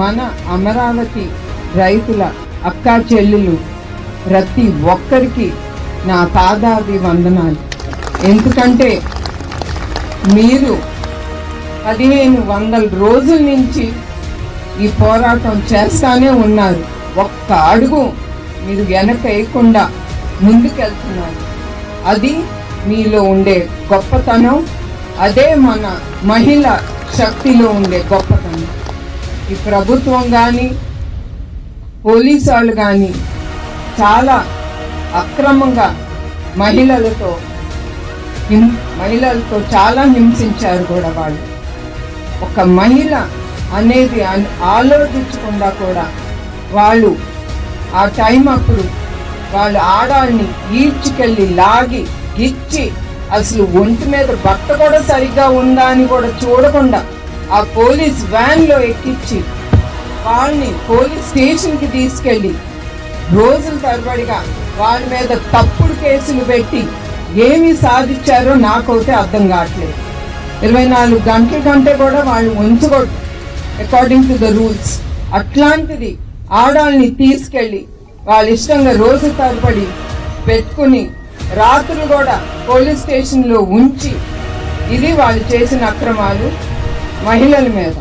మన అమరావతి రైతుల అక్కా చెల్లెలు ప్రతి ఒక్కరికి నా పాదాది వందనాలు ఎందుకంటే మీరు పదిహేను వందల రోజుల నుంచి ఈ పోరాటం చేస్తానే ఉన్నారు. ఒక్క అడుగు మీరు వెనక వేయకుండా ముందుకెళ్తున్నారు. అది మీలో ఉండే గొప్పతనం అదే మన మహిళ శక్తిలో ఉండే గొప్పతనం. ఈ ప్రభుత్వం కానీ పోలీసు వాళ్ళు కానీ చాలా అక్రమంగా మహిళలతో హిం మహిళలతో చాలా హింసించారు కూడా వాళ్ళు. ఒక మహిళ అనేది ఆలోచించకుండా కూడా వాళ్ళు ఆ టైం అప్పుడు వాళ్ళు ఆడాళ్ళని ఈడ్చుకెళ్ళి లాగి గిచ్చి అసలు ఒంటి మీద బట్ట కూడా సరిగ్గా ఉందా అని కూడా చూడకుండా ఆ పోలీస్ వ్యాన్లో ఎక్కించి వాళ్ళని పోలీస్ స్టేషన్కి తీసుకెళ్ళి రోజుల తరబడిగా వాళ్ళ మీద తప్పుడు కేసులు పెట్టి ఏమి సాధించారో నాకైతే అర్థం కావట్లేదు. ఇరవై నాలుగు గంటల కంటే కూడా వాళ్ళు ఉంచకూడదు అకార్డింగ్ టు ద రూల్స్ అట్లాంటిది ఆడాల్ని తీసుకెళ్ళి వాళ్ళ ఇష్టంగా రోజు తరబడి పెట్టుకుని రాత్రులు కూడా పోలీస్ స్టేషన్లో ఉంచి ఇది వాళ్ళు చేసిన అక్రమాలు. మహిళల మీద.